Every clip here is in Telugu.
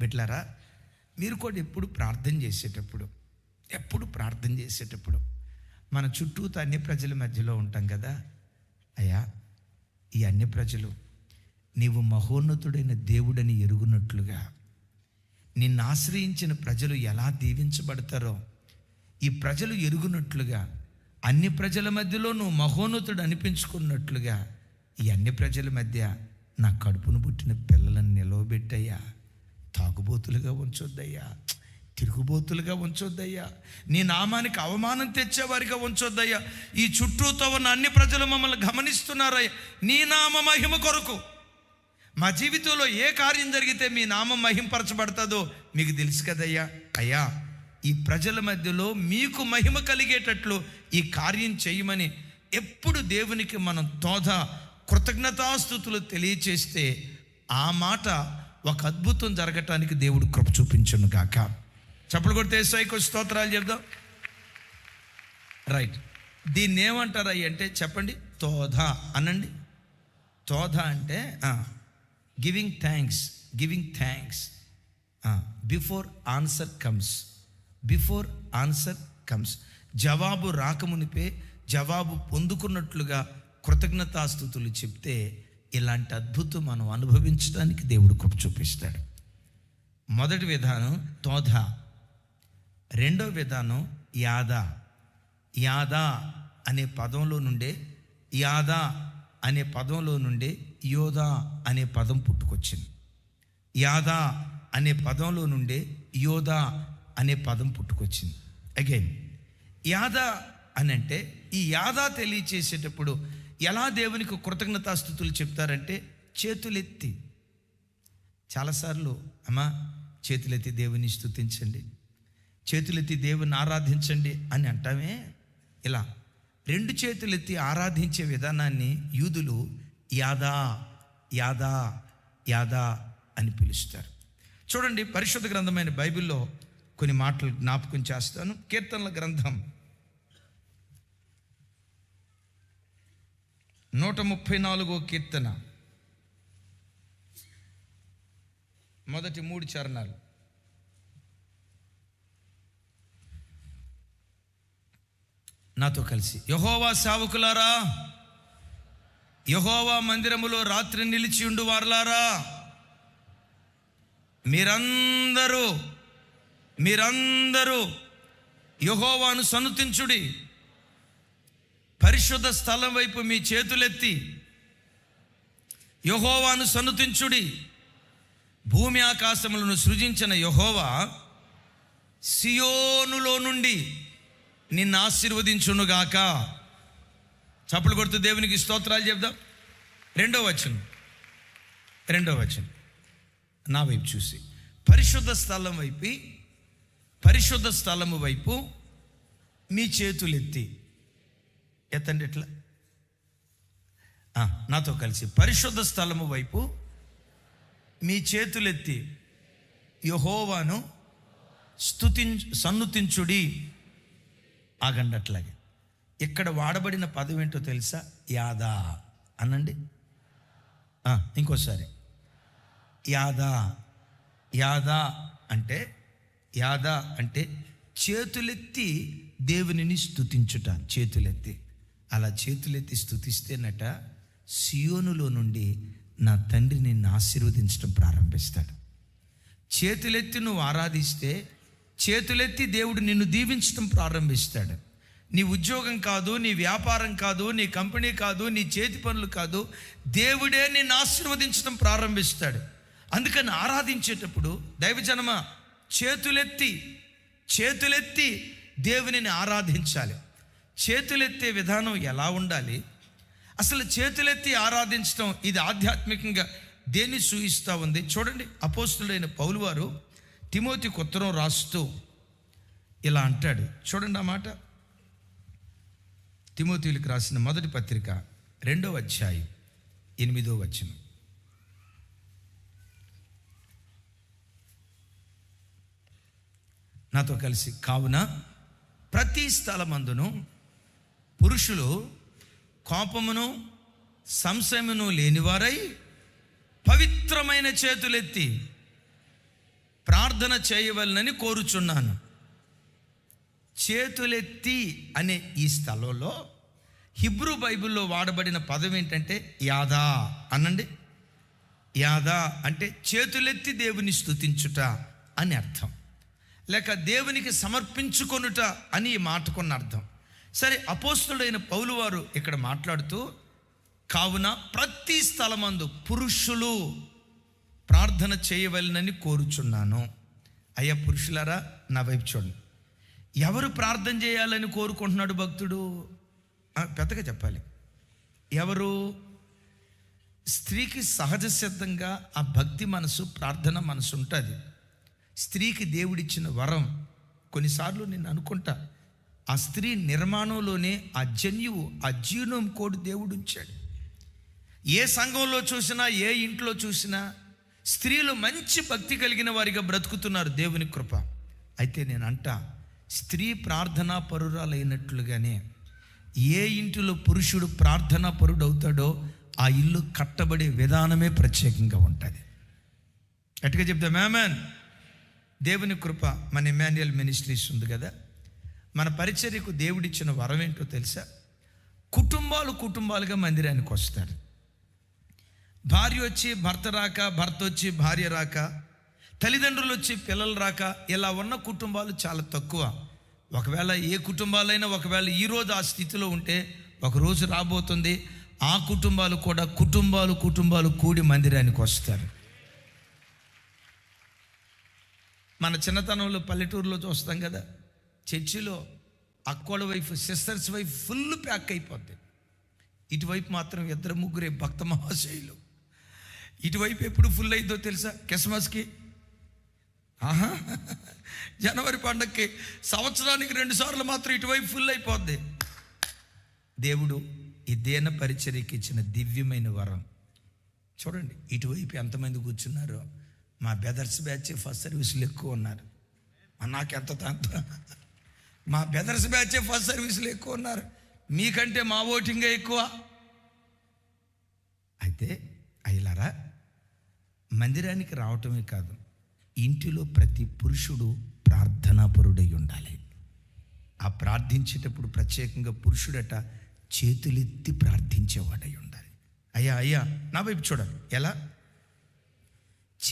బిడ్లారా మీరు కూడా ఎప్పుడు ప్రార్థన చేసేటప్పుడు ఎప్పుడు ప్రార్థన చేసేటప్పుడు మన చుట్టూ అన్ని ప్రజల మధ్యలో ఉంటాం కదా. అయ్యా ఈ అన్ని ప్రజలు నీవు మహోన్నతుడైన దేవుడని ఎరుగునట్లుగా నిన్ను ఆశ్రయించిన ప్రజలు ఎలా దీవించబడతారో ఈ ప్రజలు ఎరుగునట్లుగా అన్ని ప్రజల మధ్యలో నువ్వు మహోన్నతుడు అనిపించుకున్నట్లుగా ఈ అన్ని ప్రజల మధ్య నా కడుపును పుట్టిన పిల్లలను నిలవబెట్టయ్యా. తాగుబోతులుగా ఉంచొద్దయ్యా. తిరుగుబోతులుగా ఉంచొద్దయ్యా. నీ నామానికి అవమానం తెచ్చేవారిగా ఉంచొద్దయ్యా. ఈ చుట్టూతో ఉన్న అన్ని ప్రజలు మమ్మల్ని గమనిస్తున్నారయ్యా. నీ నామ మహిమ కొరకు. మా జీవితంలో ఏ కార్యం జరిగితే మీ నామం మహింపరచబడుతుందో మీకు తెలుసు కదయ్యా. అయ్యా ఈ ప్రజల మధ్యలో మీకు మహిమ కలిగేటట్లు ఈ కార్యం చేయమని ఎప్పుడు దేవునికి మనం తోధ కృతజ్ఞతాస్థుతులు తెలియచేస్తే ఆ మాట ఒక అద్భుతం జరగటానికి దేవుడు కృప చూపించును గాక. చప్పలు కొడితే సైకు స్తోత్రాలు చెప్దాం. రైట్ దీన్ని ఏమంటారు అయ్యి అంటే చెప్పండి. తోధ అనండి. తోధ అంటే giving thanks giving thanks before answer comes before answer comes జవాబు రాకమునిపే జవాబు పొందుకున్నట్లుగా కృతజ్ఞతాస్థుతులు చెప్తే ఇలాంటి అద్భుతం మనం అనుభవించడానికి దేవుడు కృప చూపిస్తాడు. మొదటి విధానం తోధ. రెండో విధానం యాదా. యాదా అనే పదంలో నుండే యాదా అనే పదంలో నుండే యోధా అనే పదం పుట్టుకొచ్చింది. యాదా అనే పదంలో నుండే యోధా అనే పదం పుట్టుకొచ్చింది. అగైన్ యాదా అని అంటే ఈ యాదా తెలియచేసేటప్పుడు ఎలా దేవునికి కృతజ్ఞతాస్థుతులు చెప్తారంటే చేతులెత్తి. చాలాసార్లు అమ్మా చేతులెత్తి దేవుని స్తుతించండి. చేతులెత్తి దేవుని ఆరాధించండి అని అంటామే. ఇలా రెండు చేతులెత్తి ఆరాధించే విధానాన్ని యూదులు యాదా యాదా యాదా అని పిలుస్తారు. చూడండి పరిశుద్ధ గ్రంథమైన బైబిల్లో కొన్ని మాటలు జ్ఞాపకం చేస్తాను. కీర్తనల గ్రంథం నూట ముప్పై నాలుగో కీర్తన. మొదటి మూడు చరణాలు. నాతో కలిసి. యహోవా సావుకులారా యహోవా మందిరములో రాత్రి నిలిచి ఉండు వారలారా. మీరందరూ మీరందరూ యహోవాను సనుతించుడి. పరిశుద్ధ స్థలం వైపు మీ చేతులెత్తి యహోవాను సనుతించుడి. భూమి ఆకాశములను సృజించిన యహోవా సియోనులో నుండి నిన్ను ఆశీర్వదించునుగాక చప్పులు కొడుతూ దేవునికి స్తోత్రాలు చెప్దాం. రెండో వచనం. రెండో వచనం. నా వైపు చూసి. పరిశుద్ధ స్థలం వైపు పరిశుద్ధ స్థలము వైపు మీ చేతులెత్తి. ఎత్తండి ఎట్లా నాతో కలిసి. పరిశుద్ధ స్థలము వైపు మీ చేతులెత్తి యహోవాను స్థుతి సన్నుతించుడి ఆగండి అట్లాగే ఇక్కడ వాడబడిన పదవి ఏంటో తెలుసా? యాదా. అనండి. ఇంకోసారి. యాదా. యాదా అంటే యాదా అంటే చేతులెత్తి దేవునిని స్థుతించుట చేతులెత్తి. అలా చేతులెత్తి స్థుతిస్తేనట సియోనులో నుండి నా తండ్రి నిన్ను ఆశీర్వదించడం ప్రారంభిస్తాడు. చేతులెత్తి నువ్వు ఆరాధిస్తే చేతులెత్తి దేవుడు నిన్ను దీవించడం ప్రారంభిస్తాడు. నీ ఉద్యోగం కాదు నీ వ్యాపారం కాదు నీ కంపెనీ కాదు నీ చేతి పనులు కాదు దేవుడే నిన్ను ఆశీర్వదించడం ప్రారంభిస్తాడు. అందుకని ఆరాధించేటప్పుడు దైవజనమ చేతులెత్తి చేతులెత్తి దేవునిని ఆరాధించాలి. చేతులెత్తే విధానం ఎలా ఉండాలి? అసలు చేతులెత్తి ఆరాధించడం ఇది ఆధ్యాత్మికంగా దేన్ని సూచిస్తూ ఉంది? చూడండి అపోస్తుడైన పౌలు వారు తిమోతి ఉత్తరం రాస్తూ ఇలా అంటాడు. చూడండి ఆ మాట. తిమోతిలకు రాసిన మొదటి పత్రిక రెండో అధ్యాయం ఎనిమిదో వచనం. నాతో కలిసి కావున ప్రతి స్థలమందును పురుషులు కోపమును సంశయమును లేనివారై పవిత్రమైన చేతులెత్తి ప్రార్థన చేయవలనని కోరుచున్నాను. చేతులెత్తి అనే ఈ స్థలంలో హిబ్రూ బైబిల్లో వాడబడిన పదం ఏంటంటే యాదా అనండి. యాదా అంటే చేతులెత్తి దేవుని స్థుతించుట అని అర్థం. లేక దేవునికి సమర్పించుకొనుట అని ఈ మాటకున్న అర్థం. సరే అపోస్తుడైన పౌలు వారు ఇక్కడ మాట్లాడుతూ కావున ప్రతి స్థలమందు పురుషులు ప్రార్థన చేయవలనని కోరుచున్నాను. అయ్యా పురుషులారా నా వైపు చూడండి. ఎవరు ప్రార్థన చేయాలని కోరుకుంటున్నాడు భక్తుడు? పెద్దగా చెప్పాలి. ఎవరు? స్త్రీకి సహజ సిద్ధంగా ఆ భక్తి మనసు ప్రార్థన మనసు ఉంటుంది. స్త్రీకి దేవుడిచ్చిన వరం. కొన్నిసార్లు నేను అనుకుంటా ఆ స్త్రీ నిర్మాణంలోనే ఆ జన్యువు ఆ జీర్ణం కోడ్ దేవుడు ఉంచాడు. ఏ సంఘంలో చూసినా ఏ ఇంట్లో చూసినా స్త్రీలు మంచి భక్తి కలిగిన వారిగా బ్రతుకుతున్నారు దేవుని కృప. అయితే నేను అంటా స్త్రీ ప్రార్థనా పరురాలైనట్లుగానే ఏ ఇంటిలో పురుషుడు ప్రార్థనా పరుడు అవుతాడో ఆ ఇల్లు కట్టబడే విధానమే ప్రత్యేకంగా ఉంటుంది. గట్టిగా చెప్తా మ్యామన్ దేవుని కృప మన ఇమాన్యుయల్ మినిస్ట్రీస్ ఉంది కదా? మన పరిచర్యకు దేవుడిచ్చిన వరం ఏంటో తెలుసా? కుటుంబాలు కుటుంబాలుగా మందిరానికి వస్తారు. భార్య వచ్చి భర్త రాక భర్త వచ్చి భార్య రాక తల్లిదండ్రులు వచ్చి పిల్లలు రాక ఇలా ఉన్న కుటుంబాలు చాలా తక్కువ. ఒకవేళ ఏ కుటుంబాలైనా ఒకవేళ ఈరోజు ఆ స్థితిలో ఉంటే ఒక రోజు రాబోతుంది. ఆ కుటుంబాలు కూడా కుటుంబాలు కుటుంబాలు కూడి మందిరానికి వస్తారు. మన చిన్నతనంలో పల్లెటూరులో చూస్తాం కదా చర్చిలో అక్కోళ్ళ wife sisters wife full pack అయిపోద్ది. ఇటువైపు మాత్రం ఇద్దరు ముగ్గురే భక్త మహాశయులు ఇటువైపు ఎప్పుడు ఫుల్ అయిందో తెలుసా? క్రిస్మస్కి ఆహా. జనవరి పండగకి సంవత్సరానికి రెండు సార్లు మాత్రం ఇటువైపు ఫుల్ అయిపోద్ది. దేవుడు ఈ దేన పరిచర్యకి ఇచ్చిన దివ్యమైన వరం. చూడండి ఇటువైపు ఎంతమంది కూర్చున్నారో. మా బెదర్స్ బ్యాచ్ ఫస్ట్ సర్వీసులు ఎక్కువ ఉన్నారు. నాకు నాకెంత తంత. మా బెదర్స్ బ్యాచే ఫస్ట్ సర్వీసులు ఎక్కువ ఉన్నారు. మీకంటే మా ఓటింగే ఎక్కువ. అయితే అయ్యలారా మందిరానికి రావటమే కాదు ఇంటిలో ప్రతి పురుషుడు ప్రార్థనాపరుడై ఉండాలి. ఆ ప్రార్థించేటప్పుడు ప్రత్యేకంగా పురుషుడట చేతులెత్తి ప్రార్థించేవాడై ఉండాలి. అయ్యా అయ్యా నా వైపు చూడాలి ఎలా?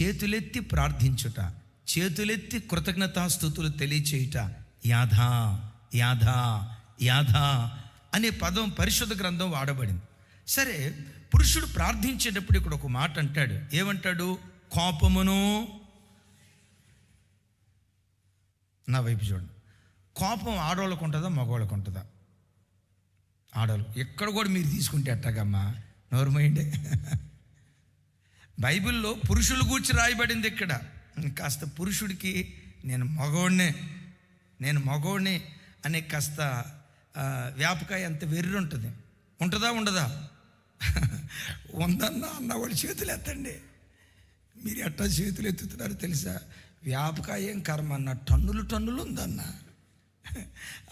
చేతులెత్తి ప్రార్థించుట చేతులెత్తి కృతజ్ఞతాస్థుతులు తెలియచేయుట యాధా యాధా యాధా అనే పదం పరిశుద్ధ గ్రంథం వాడబడింది. సరే పురుషుడు ప్రార్థించేటప్పుడు ఇక్కడ ఒక మాట అంటాడు. ఏమంటాడు? కోపమును నా వైపు చూడండి. కోపం ఆడవాళ్ళకు ఉంటుందా మగవాళ్ళకు ఉంటుందా? ఆడవాళ్ళు. ఎక్కడ కూడా మీరు తీసుకుంటే ఎట్టగమ్మా? నోరుమైండే బైబిల్లో పురుషులు గూర్చి రాయబడింది ఇక్కడ. కాస్త పురుషుడికి నేను మగవాడినే నేను మగవాడిని అనే కాస్త వ్యాపకాయ అంత వెర్రి ఉంటుంది ఉంటుందా ఉండదా? ఉందన్నా వాళ్ళు చేతులు ఎత్తండి. మీరు ఎట్టా చేతులు ఎత్తుతున్నారో తెలుసా? వ్యాపకాయ ఏం కర్మ అన్న? టన్నులు టన్నులు ఉందన్న.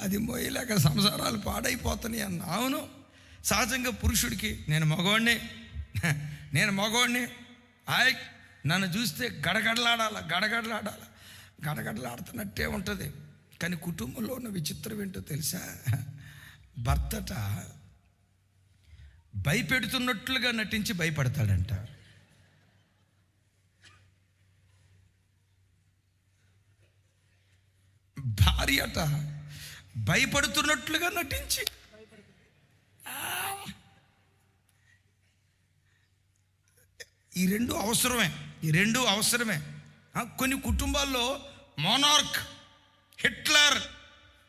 అది మోయలేక సంసారాలు పాడైపోతున్నాయి అన్న. అవును సహజంగా పురుషుడికి నేను మగవాడిని నేను మగవాడిని ఆయ్ నన్ను చూస్తే గడగడలాడాల గడగడలాడాల. గడగడలాడుతున్నట్టే ఉంటుంది. కానీ కుటుంబంలో ఉన్న విచిత్రం ఏంటో తెలుసా? భర్తట భయపెడుతున్నట్లుగా నటించి భయపడతాడంట. భార్యట భయపడుతున్నట్లుగా నటించి. ఈ రెండు అవసరమే ఈ రెండు అవసరమే. కొన్ని కుటుంబాల్లో మోనార్క్ హిట్లర్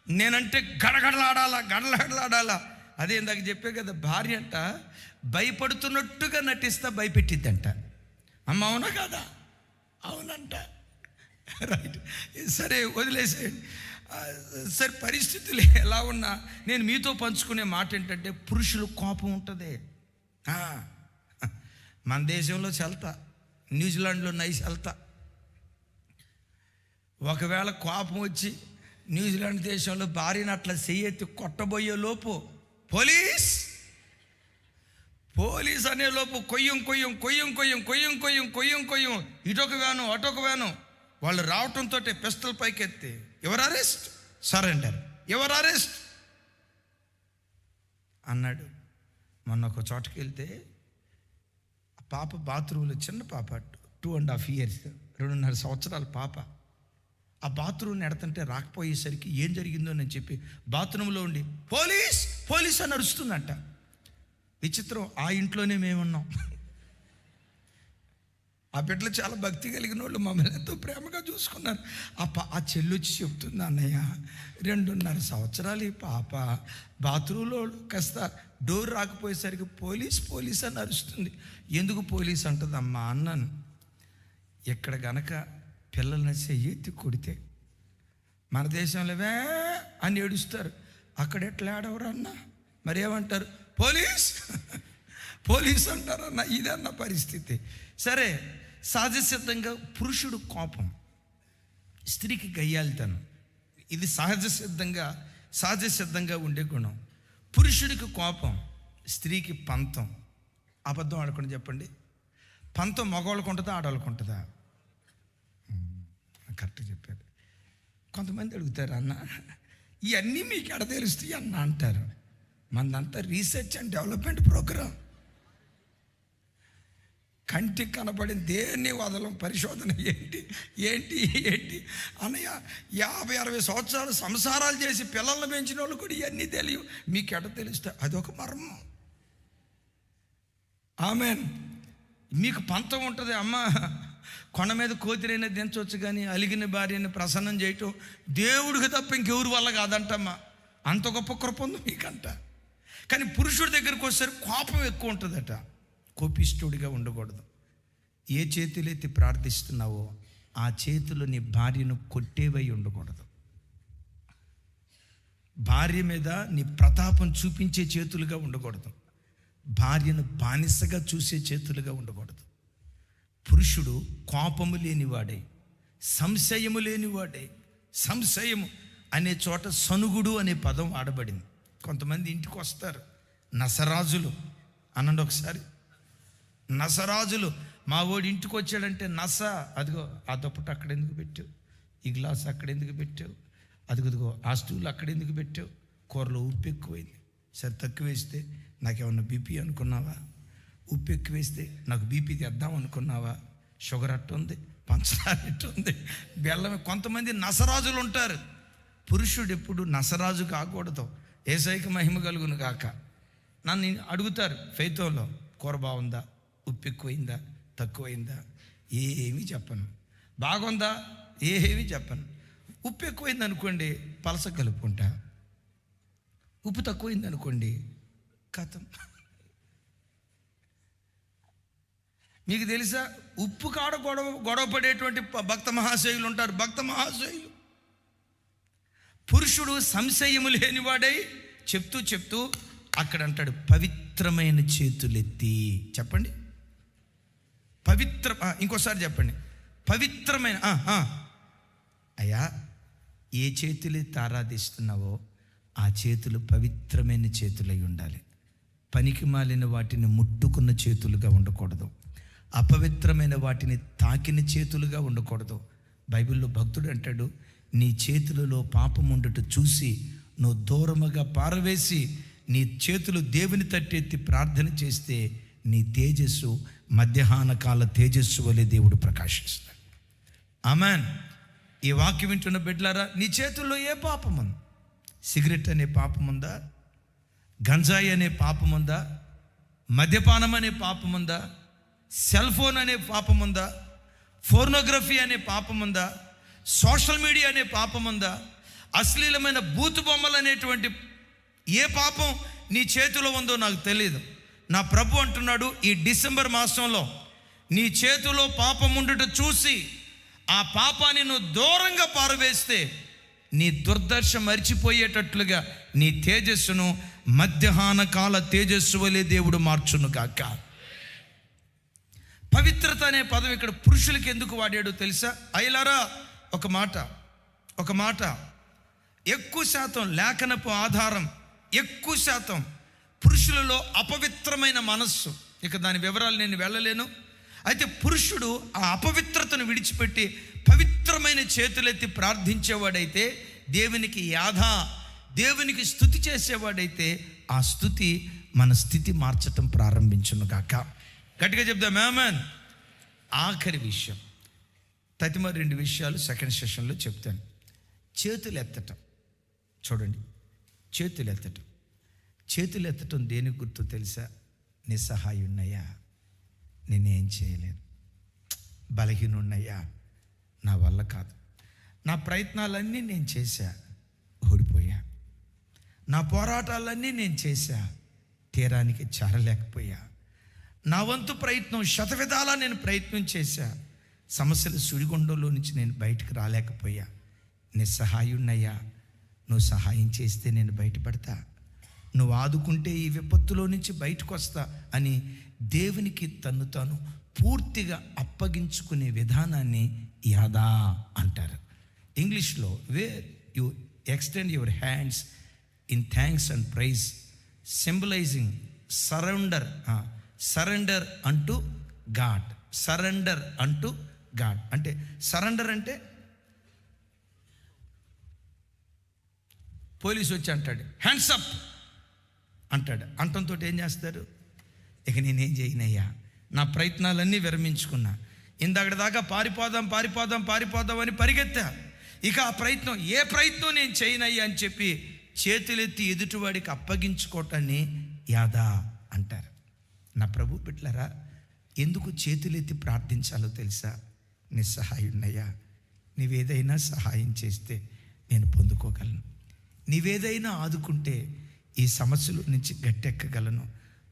నేనంటే గడగడలాడాలా గడగడలాడాలా. అదే ఇందాక చెప్పే కదా భార్య అంట భయపడుతున్నట్టుగా నటిస్తా భయపెట్టిద్దంట. అమ్మ అవునా కాదా? అవునంట. రైట్ సరే వదిలేసేయండి. సరే పరిస్థితులు ఎలా ఉన్నా నేను మీతో పంచుకునే మాట ఏంటంటే పురుషులు కోపం ఉంటుంది. మన దేశంలో చల్తా న్యూజిలాండ్లో నైస్ వెళ్తా ఒకవేళ కోపం వచ్చి న్యూజిలాండ్ దేశంలో భార్యను అట్లా చెయ్యెత్తి కొట్టబోయే లోపు పోలీస్ పోలీస్ అనే లోపు కొయ్యం కొయ్యం కొయ్యం కొయ్యం కొయ్యం కొయ్యం కొయ్యం కొయ్యం. ఇటొక వ్యాను అటొక వ్యాను. వాళ్ళు రావటంతో పిస్టల్ పైకి ఎత్తి ఎవరు అరెస్ట్? సరెండర్. ఎవరు అరెస్ట్? అన్నాడు. మొన్న ఒక చోటకి వెళ్తే ఆ పాప బాత్రూంలో చిన్న పాప టూ అండ్ హాఫ్ ఇయర్స్ రెండున్నర సంవత్సరాల పాప. ఆ బాత్రూమ్ ఎడతంటే రాకపోయేసరికి ఏం జరిగిందో అని చెప్పి బాత్రూంలో ఉండి పోలీస్ పోలీస్ అని అరుస్తుందంట. విచిత్రం ఆ ఇంట్లోనే మేమున్నాం. ఆ బిడ్డలు చాలా భక్తి కలిగిన వాళ్ళు మమ్మల్ని ఎంతో ప్రేమగా చూసుకున్నారు. ఆ పా ఆ చెల్లి వచ్చి చెప్తుంది అన్నయ్య రెండున్నర సంవత్సరాలు ఈ పాప బాత్రూంలో కాస్త డోర్ రాకపోయేసరికి పోలీస్ పోలీస్ అని అరుస్తుంది. ఎందుకు పోలీస్ అంటుంది అమ్మా అన్నాను. ఇక్కడ గనక పిల్లల్ని ఎత్తి కొడితే మన దేశంలో వే అని ఏడుస్తారు. అక్కడ ఎట్లా ఆడవరు అన్న? మరి ఏమంటారు? పోలీస్? పోలీస్ అంటారన్న ఇదన్న పరిస్థితి. సరే సహజసిద్ధంగా పురుషుడు కోపం స్త్రీకి గయ్యాలితనం. ఇది సహజ సిద్ధంగా సహజ సిద్ధంగా ఉండే గుణం. పురుషుడికి కోపం స్త్రీకి పంతం. అబద్ధం ఆడకుండా చెప్పండి. పంతం మగవాళ్ళకు ఉంటుందా ఆడవాళ్ళకు ఉంటుందా కరెక్ట్ చెప్పారు. కొంతమంది అడుగుతారు అన్న ఇవన్నీ మీకు ఎడ తెలుస్తాయి అన్న? అంటారు. మనదంతా రీసెర్చ్ అండ్ డెవలప్మెంట్ ప్రోగ్రామ్ కంటికి కనబడిన దేన్ని వదలం పరిశోధన ఏంటి ఏంటి ఏంటి? అన్నయ్య యాభై అరవై సంవత్సరాలు సంసారాలు చేసి పిల్లల్ని పెంచిన వాళ్ళు కూడా ఇవన్నీ తెలియవు. మీకు ఎట తెలుస్తాయి అదొక మర్మం. ఆమెన్. మీకు పంతం ఉంటుంది అమ్మ. కొండ మీద కోతిరైనా దించవచ్చు కానీ అలిగిన భార్యని ప్రసన్నం చేయటం దేవుడికి తప్ప ఇంకెవరి వల్ల కాదంటమ్మా. అంత గొప్ప కృప ఉంది మీకంట. కానీ పురుషుడి దగ్గరికి వచ్చేసరికి కోపం ఎక్కువ ఉంటుందట. కోపిష్ఠుడిగా ఉండకూడదు. ఏ చేతులైతే ప్రార్థిస్తున్నావో ఆ చేతులు నీ భార్యను కొట్టేవై ఉండకూడదు. భార్య మీద నీ ప్రతాపం చూపించే చేతులుగా ఉండకూడదు. భార్యను బానిసగా చూసే చేతులుగా ఉండకూడదు. పురుషుడు కోపము లేనివాడే సంశయము లేనివాడే సంశయము అనే చోట సనుగుడు అనే పదం ఆడబడింది. కొంతమంది ఇంటికి వస్తారు. నసరాజులు అనండి ఒకసారి. నసరాజులు మా వాడు ఇంటికి వచ్చాడంటే నస అదిగో ఆ దుప్పటి అక్కడ ఎందుకు పెట్టావు? ఈ గ్లాస్ అక్కడ ఎందుకు పెట్టావు? అదిగదిగో ఆ స్టూల్ అక్కడ ఎందుకు పెట్టావు? కూరలో ఉప్పు ఎక్కువైంది. సరే తక్కువ వేస్తే నాకేమన్నా బీపీ అనుకున్నావా? ఉప్పు ఎక్కువ వేస్తే నాకు బీపీ తెద్దాం అనుకున్నావా? షుగర్ అట్టుంది పంచదార ఉంది బెల్లం కొంతమంది నసరాజులు ఉంటారు. పురుషుడు ఎప్పుడు నసరాజు కాకూడదు. ఏసైకి మహిమ కలుగును కాక నన్ను అడుగుతారు ఫైతోలో కూర బాగుందా? ఉప్పు ఎక్కువైందా? తక్కువైందా? ఏమీ చెప్పను. బాగుందా? ఏమీ చెప్పను. ఉప్పు ఎక్కువైంది అనుకోండి పలస కలుపుకుంటా. ఉప్పు తక్కువైంది అనుకోండి కథం. మీకు తెలుసా? ఉప్పు కాడ గొడవ గొడవ పడేటువంటి భక్త మహాశయులు ఉంటారు. భక్త మహాశయులు పురుషుడు సంశయము లేనివాడై చెప్తూ చెప్తూ అక్కడ అంటాడు పవిత్రమైన చేతులెత్తి చెప్పండి. పవిత్ర ఇంకోసారి చెప్పండి. పవిత్రమైన అయ్యా ఏ చేతులెత్తి ఆరాధిస్తున్నావో ఆ చేతులు పవిత్రమైన చేతులై ఉండాలి. పనికి మాలిన వాటిని ముట్టుకున్న చేతులుగా ఉండకూడదు. అపవిత్రమైన వాటిని తాకిన చేతులుగా ఉండకూడదు. బైబిల్లో భక్తుడు అంటాడు నీ చేతులలో పాపం ఉండట చూసి నువ్వు దూరముగా పారవేసి నీ చేతులు దేవుని తట్టెత్తి ప్రార్థన చేస్తే నీ తేజస్సు మధ్యాహ్న కాల తేజస్సు వలె దేవుడు ప్రకాశిస్తాడు. అమాన్ ఈ వాక్యం వింటున్న బిడ్డలారా నీ చేతుల్లో ఏ పాపం ఉంది? సిగరెట్ అనే పాపం ఉందా? గంజాయి అనే పాపం ఉందా? మద్యపానం అనే పాపం ఉందా? సెల్ ఫోన్ అనే పాపం ఉందా ఫోర్నోగ్రఫీ అనే పాపం ఉందా సోషల్ మీడియా అనే పాపం ఉందా అశ్లీలమైన బూతు బొమ్మలు అనేటువంటి ఏ పాపం నీ చేతిలో ఉందో నాకు తెలియదు నా ప్రభు అంటున్నాడు ఈ డిసెంబర్ మాసంలో నీ చేతిలో పాపం ఉండుట చూసి ఆ పాపాన్ని నువ్వు దూరంగా పారవేస్తే నీ దుర్దర్శ మరిచిపోయేటట్లుగా నీ తేజస్సును మధ్యాహ్న కాల తేజస్సు వలె దేవుడు మార్చును కాక పవిత్రత అనే పదం ఇక్కడ పురుషులకి ఎందుకు వాడాడో తెలుసా? అయిలారా ఒక మాట ఒక మాట. ఎక్కువ శాతం లేఖనపు ఆధారం ఎక్కువ శాతం పురుషులలో అపవిత్రమైన మనస్సు. ఇక దాని వివరాలు నేను వెళ్ళలేను. అయితే పురుషుడు ఆ అపవిత్రతను విడిచిపెట్టి పవిత్రమైన చేతులెత్తి ప్రార్థించేవాడైతే దేవునికి యాధ దేవునికి స్థుతి చేసేవాడైతే ఆ స్థుతి మన స్థితి మార్చటం ప్రారంభించునుగాక గట్టిగా చెప్దాం మేమన్ ఆఖరి విషయం. తతిమ రెండు విషయాలు సెకండ్ సెషన్లో చెప్తాను. చేతులు ఎత్తటం. చూడండి. చేతులు ఎత్తటం. చేతులు ఎత్తటం దేనికి గుర్తు తెలుసా? నిస్సహాయున్నయ్యా నేనేం చేయలేను. బలహీనున్నయ్యా. నా వల్ల కాదు. నా ప్రయత్నాలన్నీ నేను చేశా. ఓడిపోయా. నా పోరాటాలన్నీ నేను చేశా. తీరానికి చేరలేకపోయా నా వంతు ప్రయత్నం శతవిధాలా నేను ప్రయత్నం చేశా. సమస్యల సుడిగుండంలో నుంచి నేను బయటకు రాలేకపోయా. నిస్సహాయున్నయ్యా నువ్వు సహాయం చేస్తే నేను బయటపడతా. నువ్వు ఆదుకుంటే ఈ విపత్తులో నుంచి బయటకు వస్తా అని దేవునికి తను తాను పూర్తిగా అప్పగించుకునే విధానాన్ని యాదా అంటారు. ఇంగ్లీష్లో where you extend your hands in thanks and praise symbolising surrender surrender unto God. Surrender unto God. అంటే సరెండర్ అంటే పోలీసు వచ్చి అంటాడు హ్యాండ్స్ అప్ అంటాడు. అంటంతో ఏం చేస్తారు? ఇక నేనేం చేయనయ్యా. నా ప్రయత్నాలన్నీ విరమించుకున్నా. ఇందాక దాకా పారిపోదాం పారిపోదాం పారిపోదాం అని పరిగెత్తా. ఇక ఆ ప్రయత్నం ఏ ప్రయత్నం నేను చేయనయ్యా అని చెప్పి చేతులెత్తి ఎదుటివాడికి అప్పగించుకోవటాన్ని యాదా అంటారు. నా ప్రభు బిడ్డలారా ఎందుకు చేతులెత్తి ప్రార్థించాలో తెలుసా? నిస్సహాయున్నయ్యా నీవేదైనా సహాయం చేస్తే నేను పొందుకోగలను. నీవేదైనా ఆదుకుంటే ఈ సమస్యల నుంచి గట్టెక్కగలను.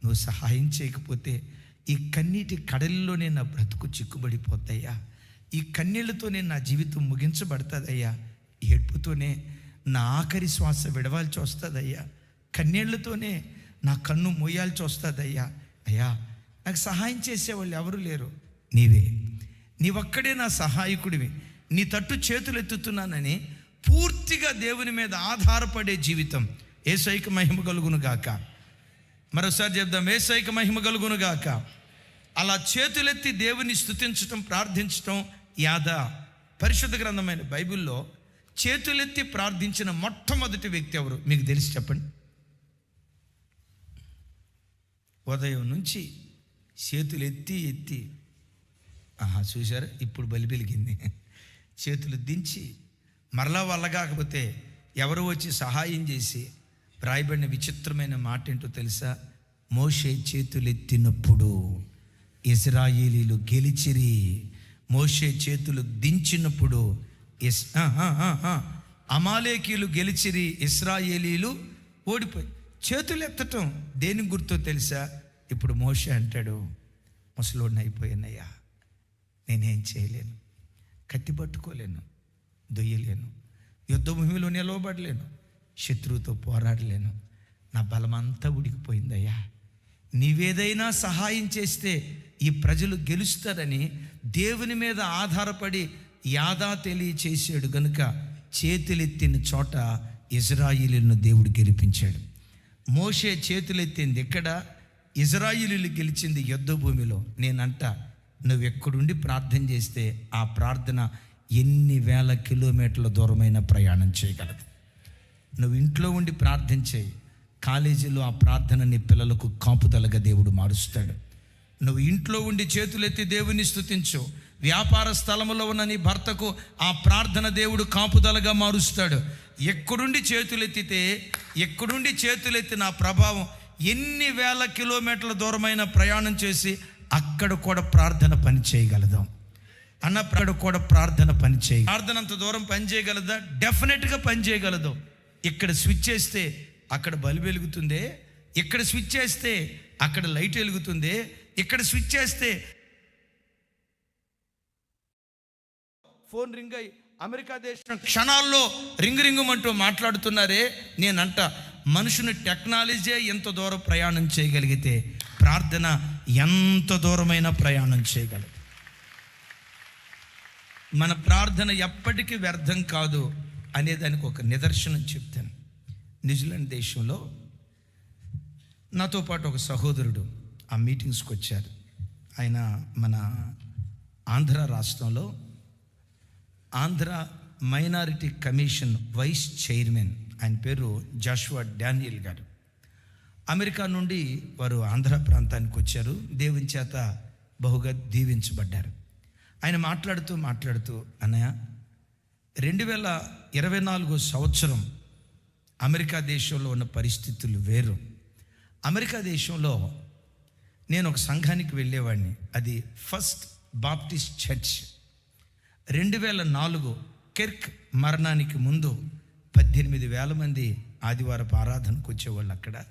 నువ్వు సహాయం చేయకపోతే ఈ కన్నీటి కడలిలోనే నా బ్రతుకు చిక్కుబడిపోతాయ్యా. ఈ కన్నీళ్ళతోనే నా జీవితం ముగించబడుతుందయ్యా. ఏడుపుతోనే నా ఆఖరి శ్వాస విడవాల్సి వస్తుందయ్యా కన్నీళ్ళతోనే నా కన్ను మోయాల్సి వస్తుందయ్యా అయ్యా నాకు సహాయం చేసేవాళ్ళు ఎవరు లేరు. నీవే. నీవక్కడే నా సహాయకుడివి. నీ తట్టు చేతులు ఎత్తుతున్నానని పూర్తిగా దేవుని మీద ఆధారపడే జీవితం. ఏసైక మహిమ కలుగును గాక. మరోసారి చెప్దాం ఏసైక మహిమ కలుగును గాక. అలా చేతులెత్తి దేవుని స్తుతించటం ప్రార్థించటం యాదా. పరిశుద్ధ గ్రంథమైన బైబిల్లో చేతులెత్తి ప్రార్థించిన మొట్టమొదటి వ్యక్తి ఎవరు? మీకు తెలిసి చెప్పండి. ఉదయం నుంచి చేతులు ఎత్తి ఎత్తి ఆహా చూశారు? ఇప్పుడు బలి వెలిగింది చేతులు దించి మరలా వల్ల కాకపోతే ఎవరు వచ్చి సహాయం చేసి రాయబడిన విచిత్రమైన మాట ఏంటో తెలుసా? మోషే చేతులెత్తినప్పుడు ఇజ్రాయేలీలు గెలిచిరి. మోషే చేతులు దించినప్పుడు ఇస్ అమాలేకీలు గెలిచిరి ఇస్రాయేలీలు ఓడిపోయి చేతులు ఎత్తటం దేని గుర్తో తెలుసా? ఇప్పుడు మోష అంటాడు ముసలోడిని అయిపోయానయ్యా నేనేం చేయలేను కత్తి పట్టుకోలేను దొయ్యలేను యుద్ధ భూమిలో నిలవబడలేను శత్రువుతో పోరాడలేను నా బలమంతా ఉడికిపోయిందయ్యా. నీవేదైనా సహాయం చేస్తే ఈ ప్రజలు గెలుస్తారని దేవుని మీద ఆధారపడి యాదా తెలియచేసాడు గనుక చేతులెత్తిన చోట ఇజ్రాయిలీలను దేవుడు గెలిపించాడు. మోషే చేతులెత్తింది. ఎక్కడ? ఇజ్రాయిలీలు గెలిచింది యుద్ధ భూమిలో నేనంట నువ్వు ఎక్కడుండి ప్రార్థన చేస్తే ఆ ప్రార్థన ఎన్ని వేల కిలోమీటర్ల దూరమైన ప్రయాణం చేయగలదు. నువ్వు ఇంట్లో ఉండి ప్రార్థన చేయి. కాలేజీలో ఆ ప్రార్థన నీ పిల్లలకు కాపుదలగా దేవుడు మారుస్తాడు. నువ్వు ఇంట్లో ఉండి చేతులెత్తి దేవుని స్థుతించు వ్యాపార స్థలములో ఉన్న నీ భర్తకు ఆ ప్రార్థన దేవుడు కాపుదలగా మారుస్తాడు. ఎక్కడుండి చేతులెత్తితే ఎక్కడుండి చేతులెత్తి నా ప్రభావం ఎన్ని వేల కిలోమీటర్ల దూరమైన ప్రయాణం చేసి అక్కడ కూడా ప్రార్థన పని చేయగలదాం. అన్న అక్కడ కూడా ప్రార్థన పని చేయ ప్రార్థన అంత దూరం పని చేయగలదా? డెఫినెట్గా పని చేయగలదు. ఇక్కడ స్విచ్ చేస్తే అక్కడ బల్బ్ వెలుగుతుంది ఇక్కడ స్విచ్ చేస్తే అక్కడ లైట్ వెలుగుతుంది ఇక్కడ స్విచ్ చేస్తే ఫోన్ రింగ్ అయ్యి అమెరికా దేశం క్షణాల్లో రింగ్ రింగుమంటూ మాట్లాడుతున్నారే నేనంట మనుషుని టెక్నాలజీ ఎంత దూరం ప్రయాణం చేయగలిగితే ప్రార్థన ఎంత దూరమైన ప్రయాణం చేయగలదు మన ప్రార్థన ఎప్పటికీ వ్యర్థం కాదు అనేదానికి ఒక నిదర్శనం చెప్తాను. న్యూజిలాండ్ దేశంలో నాతో పాటు ఒక సహోదరుడు ఆ మీటింగ్స్కి వచ్చారు. ఆయన మన ఆంధ్ర రాష్ట్రంలో Andhra minority commission vice chairman. ఆయన పేరు జాషువా డానియల్ గారు. అమెరికా నుండి వారు ఆంధ్ర ప్రాంతానికి వచ్చారు. దేవుని చేత బహుగా దీవించబడ్డారు. ఆయన మాట్లాడుతూ మాట్లాడుతూ అన్నయ్య రెండు వేల ఇరవై నాలుగో సంవత్సరం అమెరికా దేశంలో ఉన్న పరిస్థితులు వేరు. అమెరికా దేశంలో నేను ఒక సంఘానికి వెళ్ళేవాడిని. అది ఫస్ట్ బాప్టిస్ట్ చర్చ్. రెండు వేల నాలుగు కెర్క్ మరణానికి ముందు పద్దెనిమిది వేల మంది ఆదివారపు ఆరాధనకు వచ్చేవాళ్ళు అక్కడ.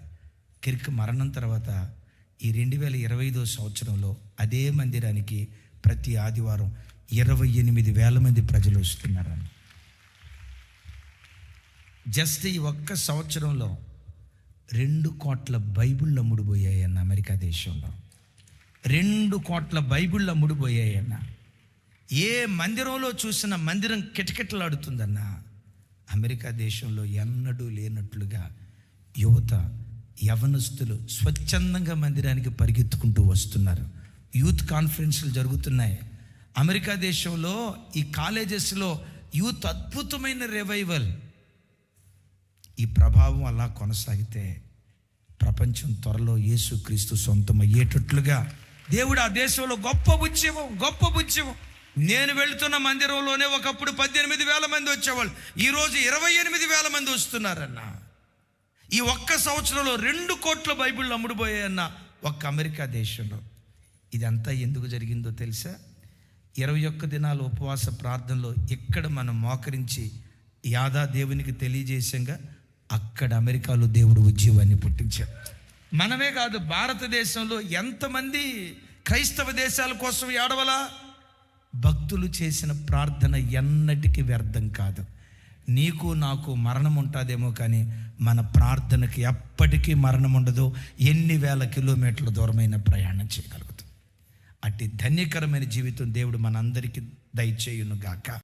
కిర్క్ మరణం తర్వాత ఈ రెండు వేల ఇరవై ఐదో సంవత్సరంలో అదే మందిరానికి ప్రతి ఆదివారం ఇరవై ఎనిమిది వేల మంది ప్రజలు వస్తున్నారని. జస్ట్ ఈ ఒక్క సంవత్సరంలో రెండు కోట్ల బైబిళ్ళు అమ్ముడుపోయాయన్న అమెరికా దేశంలో. రెండు కోట్ల బైబిళ్ళు అమ్ముడుపోయాయన్న. ఏ మందిరంలో చూసిన మందిరం కిటకిటలాడుతుందన్న అమెరికా దేశంలో ఎన్నడూ లేనట్లుగా యువత యవనస్తులు స్వచ్ఛందంగా మందిరానికి పరిగెత్తుకుంటూ వస్తున్నారు. యూత్ కాన్ఫరెన్స్లు జరుగుతున్నాయి. అమెరికా దేశంలో ఈ కాలేజెస్లో యూత్ అద్భుతమైన రివైవల్. ఈ ప్రభావం అలా కొనసాగితే ప్రపంచం త్వరలో యేసుక్రీస్తు సొంతం అయ్యేటట్లుగా దేవుడు ఆ దేశంలో గొప్ప ఉద్యమం గొప్ప ఉద్యమం నేను వెళుతున్న మందిరంలోనే ఒకప్పుడు పద్దెనిమిది వేల మంది వచ్చేవాళ్ళు. ఈరోజు ఇరవై ఎనిమిది వేల మంది వస్తున్నారన్న. ఈ ఒక్క సంవత్సరంలో రెండు కోట్ల బైబిల్ అమ్ముడుపోయాయన్న ఒక్క అమెరికా దేశంలో. ఇదంతా ఎందుకు జరిగిందో తెలుసా? ఇరవై ఒక్క దినాల ఉపవాస ప్రార్థనలో ఎక్కడ మనం మోకరించి యాదా దేవునికి తెలియజేసంగా అక్కడ అమెరికాలో దేవుడు ఉద్యోగాన్ని పుట్టించాడు. మనమే కాదు భారతదేశంలో ఎంతమంది క్రైస్తవ దేశాల కోసం ఏడవలా? భక్తులు చేసిన ప్రార్థన ఎన్నటికీ వ్యర్థం కాదు. నీకు నాకు మరణం ఉంటుందేమో కానీ మన ప్రార్థనకి ఎప్పటికీ మరణం ఉండదు. ఎన్ని వేల కిలోమీటర్ల దూరమైన ప్రయాణం చేయగలుగుతాం. అట్టి ధన్యకరమైన జీవితం దేవుడు మనందరికీ దయచేయునుగాక.